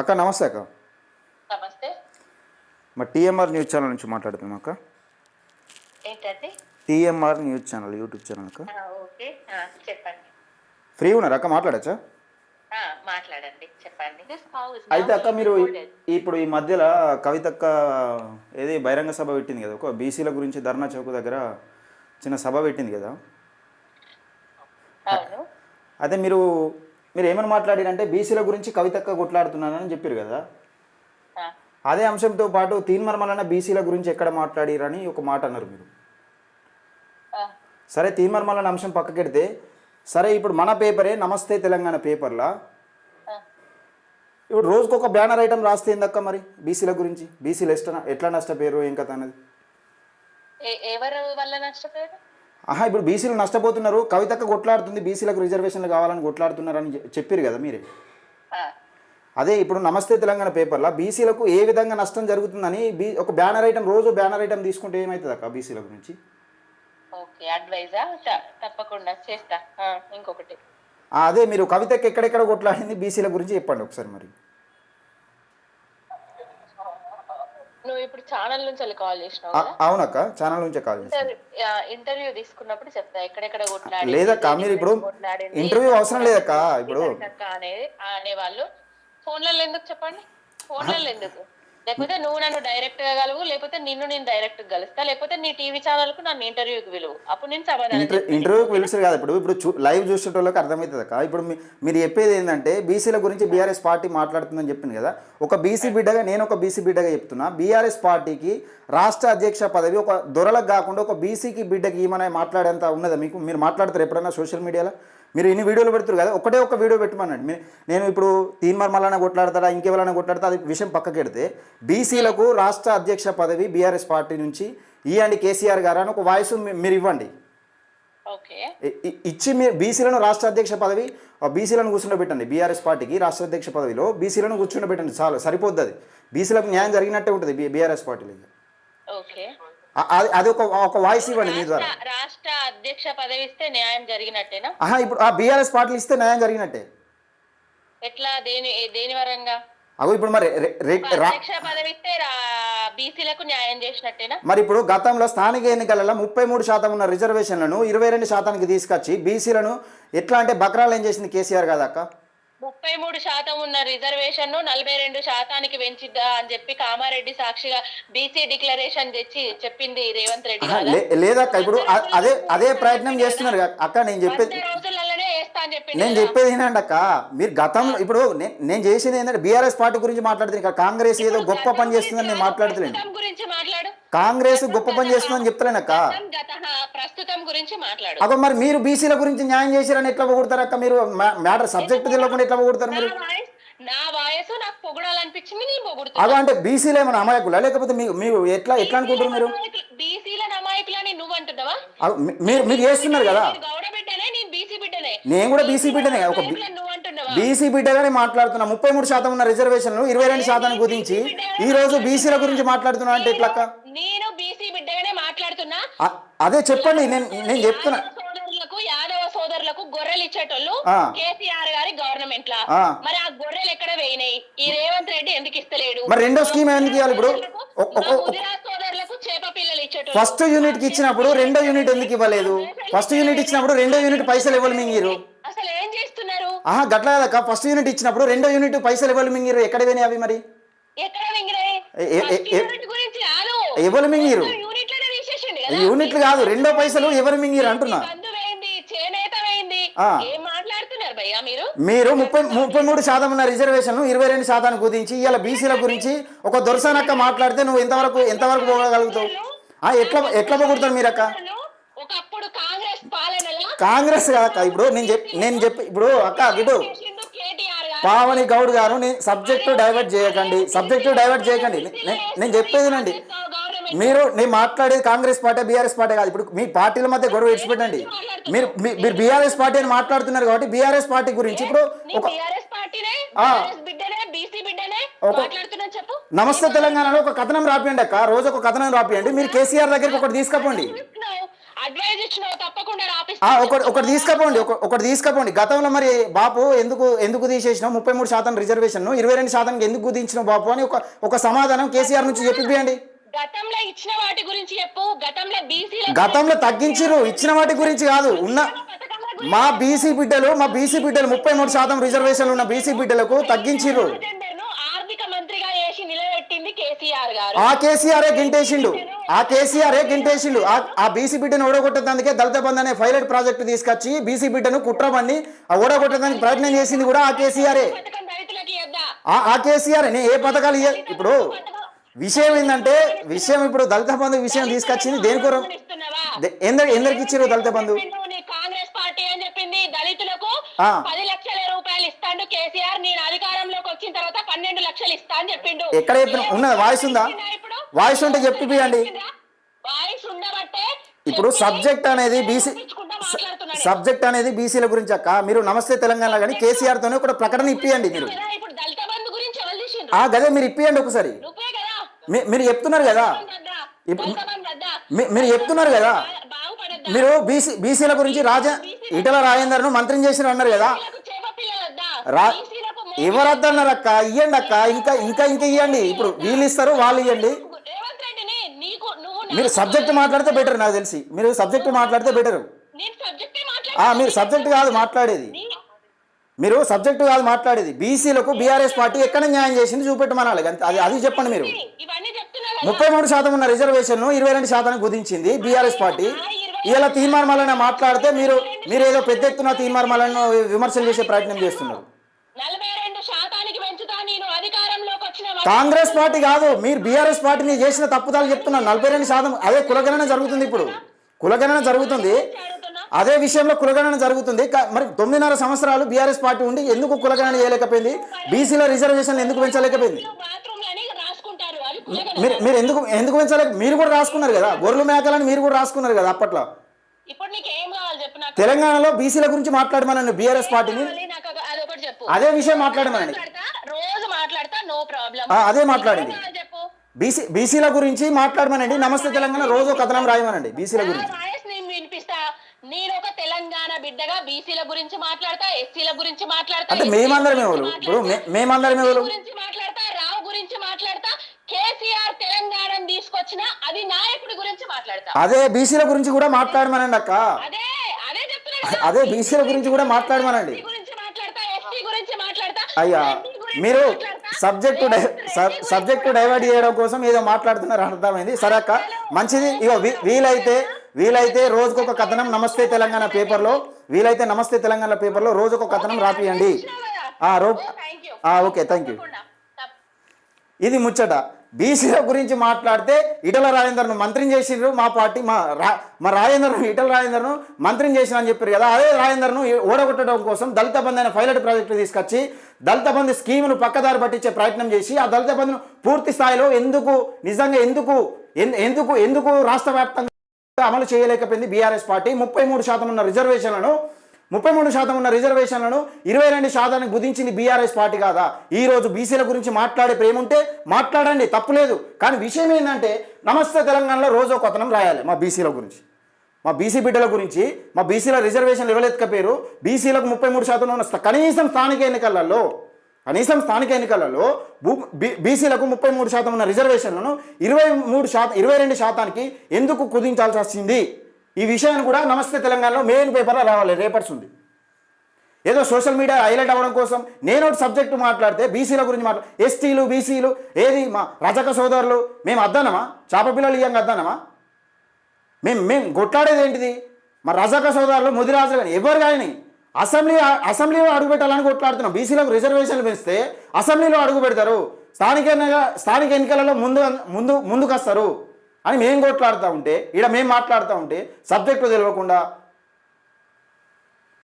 అక్క నమస్తే అక్క. నమస్తే. మా టీఎంఆర్ న్యూస్ ఛానల్ నుంచి మాట్లాడుతున్నాం అక్క. ఏంటది? TMR news channel YouTube channel అక్క. ఓకే. చెప్పండి. ఫ్రీ ఉన్నారు అక్క? మాట్లాడచ్చా? మాట్లాడండి. చెప్పండి. అయితే అక్క మీరు ఇప్పుడు ఈ మధ్యలో కవితక్క ఏది బహిరంగ సభ పెట్టింది కదా ఒక బీసీల గురించి ధర్నా చౌక్ దగ్గర చిన్న సభ పెట్టింది కదా. అవును. అయితే మీరు మీరు ఏమని మాట్లాడారంటే బీసీల గురించి కవితక్క కొట్లాడుతున్నానని చెప్పారు కదా. అదే అంశంతో పాటు తీన్మర్మలన్న బీసీల గురించి ఎక్కడ మాట్లాడిరని ఒక మాట అన్నారు మీరు. సరే తీన్మర్మలన్న అంశం పక్కకెడితే సరే ఇప్పుడు మన పేపరే నమస్తే తెలంగాణ పేపర్లా. ఇప్పుడు రోజుకొక ఒక బ్యానర్ ఐటమ్ రాస్తే ఏందక్క మరి బీసీల గురించి? బీసీలు ఎట్లా ఎట్లా నష్టపోయారు ఏం కథ అన్నది? ఎవరు వల్ల నష్టపోయారు ఆహా ఇప్పుడు బీసీలు నష్టపోతున్నారు. కవితక్క కొట్లాడుతుంది. బీసీలకు రిజర్వేషన్లు కావాలని కొట్లాడుతున్నారని చె- చెప్పారు కదా మీరే. అదే ఇప్పుడు నమస్తే తెలంగాణ పేపర్లో బీసీలకు ఏ విధంగా నష్టం జరుగుతుందని బీ ఒక బ్యానర్ ఐటమ్ రోజు బ్యానర్ ఐటమ్ తీసుకుంటే ఏమవుతుంది అక్క బీసీల గురించి? ఓకే అడ్వైజా? త- తప్పకుండా చేస్తా. ఇంకొకటి. అదే మీరు కవితకి ఎక్కడెక్కడ కొట్లాడింది బీసీల గురించి చెప్పండి ఒకసారి మరి. నువ్వు ఇప్పుడు ఛానల్ నుంచి కాల్ చేసినావు అవునక్క ఛానల్ నుంచే కాల్ ఆ, ఇంటర్వ్యూ తీసుకున్నప్పుడు చెప్తా ఎక్కడెక్కడ కొట్లాడి లేదక్క మీరు ఇప్పుడు ఇంటర్వ్యూ అవసరం లేదక్క ఇప్పుడు అనే అనేవాళ్ళు. ఫోన్లలో ఎందుకు చెప్పండి? ఫోన్లలో ఎందుకు? లేకపోతే నువ్వు నన్ను డైరెక్ట్గా కలువు లేకపోతే నిన్ను నేను డైరెక్ట్గా కలుస్తా లేకపోతే నీ టీవీ ఛానల్కు నన్ను ఇంటర్వ్యూకి పిలువు. అప్పుడు నేను సమాధానం ఇంటర్ ఇంటర్వ్యూకి పిలుస్తారు కదా. ఇప్పుడు ఇప్పుడు లైవ్ చూసేటోళ్ళకి అర్థమవుతుంది అక్క. ఇప్పుడు మీరు చెప్పేది ఏంటంటే బీసీల గురించి బీఆర్ఎస్ పార్టీ మాట్లాడుతుందని చెప్పింది కదా. ఒక బీసీ బిడ్డగా నేను ఒక బీసీ బిడ్డగా చెప్తున్నా. బీఆర్ఎస్ పార్టీకి రాష్ట్ర అధ్యక్ష పదవి ఒక దొరలకు కాకుండా ఒక బీసీకి బిడ్డకి ఏమైనా మాట్లాడేంత ఉన్నదా? మీకు మీరు మాట్లాడతారు ఎప్పుడైనా సోషల్ మీడియాలో మీరు ఇన్ని వీడియోలు పెడుతున్నారు కదా ఒకటే ఒక వీడియో పెట్టమన్నాడు నేను ఇప్పుడు తీన్మార్ మల్లన్న కొట్లాడతాడా ఇంకెవరైనా కొట్లాడతా అది విషయం పక్కకెడితే బీసీలకు రాష్ట్ర అధ్యక్ష పదవి బీఆర్ఎస్ పార్టీ నుంచి ఇవ్వండి కేసీఆర్ గారు అని ఒక వాయిస్ మీరు ఇవ్వండి. ఇచ్చి మీరు బీసీలను రాష్ట్ర అధ్యక్ష పదవి బీసీలను కూర్చుండబెట్టండి బీఆర్ఎస్ పార్టీకి రాష్ట్ర అధ్యక్ష పదవిలో బీసీలను కూర్చుండబెట్టండి చాలు సరిపోద్ది అది. బీసీలకు న్యాయం జరిగినట్టే ఉంటుంది బీఆర్ఎస్ పార్టీలో. ఓకే. అది ఒక ఒక వాయిస్ ఇవ్వండి మీ ద్వారా. రాష్ట్ర అధ్యక్ష పదవి ఇస్తే న్యాయం జరిగినట్టేనా? ఆహా ఇప్పుడు ఆ బీఆర్ఎస్ పార్టీలు ఇస్తే న్యాయం జరిగినట్టే. ఎట్లా దేని దేని వరంగా? అగో ఇప్పుడు మరి అధ్యక్ష పదవి ఇస్తే బీసీలకు న్యాయం చేసినట్టేనా? మరి ఇప్పుడు గతంలో స్థానిక ఎన్నికలలో ముప్పై మూడు శాతం ఉన్న రిజర్వేషన్లను ఇరవై రెండు శాతానికి తీసుకొచ్చి బీసీలను ఎట్లా అంటే బక్రాలు ఏం చేసింది కేసీఆర్ కదా అక్క ముప్పై మూడు శాతం ఉన్న రిజర్వేషన్ను నలభై రెండు శాతానికి పెంచిద్దా అని చెప్పి కామారెడ్డి సాక్షిగా బీసీ డిక్లరేషన్ తెచ్చి చెప్పింది రేవంత్ రెడ్డి లేదక్క ఇప్పుడు అదే అదే ప్రయత్నం చేస్తున్నారు. అక్క నేను చెప్పేది అని నేను చెప్పేది ఏంటంటే అక్క మీరు గతంలో ఇప్పుడు నేను చేసేది ఏంటంటే బీఆర్ఎస్ పార్టీ గురించి మాట్లాడుతుంది కాంగ్రెస్ ఏదో గొప్ప పని చేస్తుందని నేను మాట్లాడతలేను. ప్రస్తుతం గురించి మాట్లాడు. కాంగ్రెస్ గొప్ప పని చేస్తుందని చెప్తలేనక్క గతం గతః ప్రస్తుతం గురించి మాట్లాడు. అగో మరి మీరు బీసీల గురించి న్యాయం చేశారని ఎట్లా పొగుడతారు అక్క మీరు? మ్యాటర్ సబ్జెక్ట్ తెలియకుండా ఎట్లా పొగుడతారు మీరు? వాయిస్ నా వాయసు నాకు పొగడాలనిపించింది నేను పొగుడుతున్నా. అగో అంటే బీసీలు ఏమైనా అమాయకులా? లేకపోతే మీరు ఎట్లా ఎట్లా అనుకుంటారు మీరు? బీసీల నమాయకులని నువ్వు అంటున్నావా? అగో మీ- మీరు మీరు చేస్తున్నారు కదా నేను గౌడ బిడ్డనే నేను బీసీ బిడ్డనే నేను కూడా బీసీ బిడ్డనే ఒక బీసీ బిడ్డగానే మాట్లాడుతున్నా. ముప్పై మూడు శాతం ఉన్న రిజర్వేషన్లు ఇరవై రెండు శాతానికి కుదించి ఈ రోజు బీసీల గురించి మాట్లాడుతున్నా. అంటే ఎట్లా అక్క? నేను బీసీ బిడ్డగానే మాట్లాడుతున్నా. అదే చెప్పండి నేను నేను చెప్తున్నా. యాదవ సోదరులకు గొర్రెలు ఇచ్చేటోళ్ళు. కేసీఆర్ గారి గవర్నమెంట్ లా. మరి ఆ గొర్రెలు ఎక్కడ వేయినాయి? ఈ రేవంత్ రెడ్డి ఎందుకు ఇస్తలేడు? మరి రెండో స్కీమ్ ఎందుకు ఇవ్వాలి ఇప్పుడు ఒ- మా ఒ- ఒ- ముదిరాజ్ సోదరులకు చేప పిల్లలు ఇచ్చేటోళ్ళు ఫస్ట్ యూనిట్కి ఇచ్చినప్పుడు రెండో యూనిట్ ఎందుకు ఇవ్వలేదు? ఫస్ట్ యూనిట్ ఇచ్చినప్పుడు రెండో యూనిట్ పైసలు ఇవ్వాలి మింగిరు అసలు ఏం చేస్తున్నారు? ఆహా గట్ల కదక్క. ఫస్ట్ యూనిట్ ఇచ్చినప్పుడు రెండో యూనిట్ పైసలు ఇవ్వాలి మింగిరు ఎక్కడ పోయినాయి అవి మరి? ఎక్కడ మింగినాయి గురించి ఎవరు మింగిరు యూనిట్లు కాదు. రెండో పైసలు ఎవరు మింగిరు అంటున్నా. మీరు? ముప్పై ముప్పై మూడు శాతం ఉన్న రిజర్వేషన్ ఇరవై రెండు శాతానికి కుదించి ఇవాళ బీసీల గురించి ఒక దొరసానక్క మాట్లాడితే నువ్వు ఎంతవరకు ఎంతవరకు పోగలుగుతావు ఎట్లా ఎట్లా పోగొడతారు మీరు అక్క ఒకప్పుడు కాంగ్రెస్ పాలనలో? కాంగ్రెస్ కాదక్క ఇప్పుడు నేను చెప్పి నేను చెప్పి ఇప్పుడు అక్క ఇటు పావని గౌడ్ గారు నేను సబ్జెక్టు డైవర్ట్ చేయకండి. సబ్జెక్టు డైవర్ట్ చేయకండి. నేను చెప్పేదినండి మీరు నేను మాట్లాడేది కాంగ్రెస్ పార్టీ బీఆర్ఎస్ పార్టీ కాదు. ఇప్పుడు మీ పార్టీల మధ్య గొడవ విడిచిపెట్టండి. మీరు మీరు బీఆర్ఎస్ పార్టీ అని మాట్లాడుతున్నారు కాబట్టి బీఆర్ఎస్ పార్టీ గురించి ఇప్పుడు ఒక బీఆర్ఎస్ పార్టీనే ఆ. బీఆర్ఎస్ బిడ్డనే బీసీ బిడ్డనే ఒక- నమస్తే తెలంగాణలో ఒక కథనం రాపియండి అక్క. రోజు ఒక కథనం రాపియండి. మీరు కేసీఆర్ దగ్గరికి ఒకటి తీసుకపోండి. ఒకటి ఒకటి తీసుకపోండి. ఒక- ఒకటి తీసుకపోండి. గతంలో మరి బాపు ఎందుకు ఎందుకు తీసేసినావు? ముప్పై మూడు శాతం రిజర్వేషన్ ఇరవై రెండు శాతానికి ఎందుకు కుదించినావు బాపు అని ఒక ఒక సమాధానం కేసీఆర్ నుంచి చెప్పిపోయండి. గతంలో ఇచ్చిన వాటి గురించి చెప్పు. గతంలో బీసీ గతంలో ఇచ్చిన వాటి గురించి కాదు. ఉన్న మా బీసీ బిడ్డలు మా బీసీ బిడ్డలు ముప్పై మూడు శాతం రిజర్వేషన్లు ఉన్న బీసీ బిడ్డలకు తగ్గించిర్రు ఆర్థిక మంత్రిగా చేసి నిలబెట్టింది కేసీఆర్ గారు ఆ కేసీఆరే గింటేసిండు. ఆ కేసీఆరే గింటేసిండు. ఆ బీసీ బిడ్డను ఓడగొట్టేందుకే దళిత బంధు అనే పైలట్ ప్రాజెక్టు తీసుకొచ్చి బీసీ బిడ్డను కుట్రబండి ఆ ఓడగొట్టడానికి ప్రయత్నం చేసింది కూడా ఆ కేసీఆరే. ఆ ఆ కేసీఆర్. నేను ఏ పథకాలు ఇప్పుడు విషయం ఏంటంటే విషయం ఇప్పుడు దళిత బంధు విషయం తీసుకొచ్చింది దేని కొరం ఎందరికి ఇచ్చారు దళిత బంధు? చెప్పిండు, నీ కాంగ్రెస్ పార్టీ అని చెప్పింది. దళితులకు అని చెప్పిండు. ఎక్కడ చెప్పిన? ఉన్నది? వాయిస్ ఉందా? వాయిస్ ఉంటే చెప్పిపియండి వాయిస్ ఉండబట్టే ఇప్పుడు సబ్జెక్ట్ అనేది బీసీ. సబ్జెక్ట్ అనేది బీసీల గురించి అక్క. మీరు నమస్తే తెలంగాణ కానీ కేసీఆర్ తోనే ఒక ప్రకటన ఇప్పియండి మీరు. గదే మీరు ఇప్పియండి ఒకసారి. మీరు చెప్తున్నారు కదా. మీరు చెప్తున్నారు కదా. మీరు బీసీ బీసీల గురించి రాజా ఇటల రాజేందర్ను మంత్రిని చేసిన అన్నారు కదా? రా ఎవరద్దన్నారు అక్క ఇయ్యండి అక్క ఇంకా ఇంకా ఇంకా ఇవ్వండి ఇప్పుడు వీళ్ళు ఇస్తారు వాళ్ళు ఇవ్వండి మీరు సబ్జెక్ట్ మాట్లాడితే బెటర్ నాకు తెలిసి. మీరు సబ్జెక్ట్ మాట్లాడితే బెటర్. మీరు సబ్జెక్ట్ కాదు మాట్లాడేది. మీరు సబ్జెక్టు కాదు మాట్లాడేది. బీసీలకు బీఆర్ఎస్ పార్టీ ఎక్కడ న్యాయం చేసింది చూపెట్టమనాలి. అది అది చెప్పండి మీరు. ముప్పై మూడు శాతం ఉన్న రిజర్వేషన్ ఇరవై రెండు శాతానికి కుదించింది బీఆర్ఎస్ పార్టీ. ఇలా తీర్మార్మలన మాట్లాడితే మీరు మీరు ఏదో పెద్ద ఎత్తున తీర్మార్మలను విమర్శలు చేసే ప్రయత్నం చేస్తున్నారు నలభై రెండు శాతానికి పెంచుతా నేను అధికారంలోకి వచ్చిన కాంగ్రెస్ పార్టీ కాదు మీరు బీఆర్ఎస్ పార్టీని చేసిన తప్పుదాలు చెప్తున్నారు నలభై రెండు శాతం అదే కులగణన జరుగుతుంది ఇప్పుడు. కులగణన జరుగుతుంది. అదే విషయంలో కులగణన జరుగుతుంది. మరి తొమ్మిదిన్నర సంవత్సరాలు బీఆర్ఎస్ పార్టీ ఉండి ఎందుకు కులగణన చేయలేకపోయింది? బీసీల రిజర్వేషన్ ఎందుకు పెంచలేకపోయింది? మీరు మీరు ఎందుకు ఎందుకు పెంచలేక మీరు కూడా రాసుకున్నారు కదా. గొర్రెలు మేకలని మీరు కూడా రాసుకున్నారు కదా అప్పట్లో. తెలంగాణలో బీసీల గురించి మాట్లాడమనండి బీఆర్ఎస్ పార్టీని. అదే విషయం మాట్లాడమనండి మాట్లాడతా రోజు మాట్లాడతా నో ప్రాబ్లం ఆ, అదే మాట్లాడండి చెప్పు? బీసీ బీసీల గురించి మాట్లాడమనండి. నమస్తే తెలంగాణ రోజు కథనం రాయమనండి బీసీల గురించి. నేను ఒక తెలంగాణ బిడ్డగా బీసీల గురించి మాట్లాడతా ఎస్సీల గురించి మాట్లాడతా అంటే మేమందరం ఎవరు ఇప్పుడు మేమందరం ఎవరు ఎస్సీ గురించి మాట్లాడతా రావు గురించి మాట్లాడతా కేసీఆర్ తెలంగాణ తీసుకొచ్చిన అది నాయకుడి గురించి మాట్లాడతా. అదే బీసీల గురించి కూడా మాట్లాడమనండి అక్క. అదే అదే చెప్తున్నా కదా. అదే బీసీల గురించి కూడా మాట్లాడమనండి. ఎస్సీ గురించి మాట్లాడతా ఎస్టీ గురించి మాట్లాడతా అయ్యా మీరు సబ్జెక్టు సబ్జెక్టు డైవర్ట్ చేయడం కోసం ఏదో మాట్లాడుతున్నారు అర్థమైంది. సరే అక్క మంచిది. ఇగో వీలైతే వీలైతే రోజుకొక కథనం నమస్తే తెలంగాణ పేపర్లో వీలైతే నమస్తే తెలంగాణ పేపర్లో రోజుకొక కథనం రాపియండి. ఆ, రో ఓకే థ్యాంక్ యూ ఇది ముచ్చట. బీసీల గురించి మాట్లాడితే ఇటల రాజేందర్ను మంత్రిని చేసిండ్రు మా పార్టీ మా రా మా రాజేందర్ను ఇటల రాజేందర్ను మంత్రిని చేసిన అని చెప్పారు కదా. అదే రాజేందర్ను ఓడగొట్టడం కోసం దళిత బంధు పైలట్ ప్రాజెక్టు తీసుకొచ్చి దళిత బంధు స్కీమును పక్కదారి పట్టించే ప్రయత్నం చేసి ఆ దళిత బంధును పూర్తి స్థాయిలో ఎందుకు నిజంగా ఎందుకు ఎన్- ఎందుకు ఎందుకు రాష్ట్ర వ్యాప్తంగా అమలు చేయలేకపోయింది బీఆర్ఎస్ పార్టీ? ముప్పై మూడు శాతం ఉన్న రిజర్వేషన్లను ముప్పై మూడు శాతం ఉన్న రిజర్వేషన్లను ఇరవై రెండు శాతానికి కుదించింది బీఆర్ఎస్ పార్టీ కాదా? ఈ రోజు బీసీల గురించి మాట్లాడే ప్రేమ ఉంటే మాట్లాడండి తప్పులేదు కానీ విషయం ఏంటంటే నమస్తే తెలంగాణలో రోజు కొత్తనం రాయాలి మా బీసీల గురించి. మా బీసీ బిడ్డల గురించి మా బీసీల రిజర్వేషన్లు పేరు బీసీలకు ముప్పై మూడు శాతం ఉన్న కనీసం స్థానిక ఎన్నికలలో కనీసం స్థానిక ఎన్నికలలో భూ బీ- బీసీలకు ముప్పై మూడు శాతం ఉన్న రిజర్వేషన్లను ఇరవై మూడు శాతం ఇరవై రెండు శాతానికి ఎందుకు కుదించాల్సి వచ్చింది? ఈ విషయాన్ని కూడా నమస్తే తెలంగాణలో మెయిన్ పేపర్లో రావాలి రేపర్స్ ఉంది. ఏదో సోషల్ మీడియా హైలైట్ అవ్వడం కోసం నేను ఒక సబ్జెక్ట్ మాట్లాడితే బీసీల గురించి మాట్లా ఎస్టీలు బీసీలు ఏది మా రజక సోదరులు మేము అద్దానమా? చేప పిల్లలు ఇయ్యంగా అద్దానమా? మేము మేము కొట్లాడేది ఏంటిది? మా రజక సోదరులు ముదిరాజులు కానీ ఎవరు కానీ అసెంబ్లీ అసెంబ్లీలో అడుగు పెట్టాలని కొట్లాడుతున్నాం. బీసీలకు రిజర్వేషన్లు పెంచితే అసెంబ్లీలో అడుగు పెడతారు. స్థానిక స్థానిక ఎన్నికలలో ముందు ముందు ముందుకు వస్తారు అని మేము కొట్లాడుతూ ఉంటే ఇక్కడ మేము మాట్లాడుతూ ఉంటే సబ్జెక్టు తెలియకుండా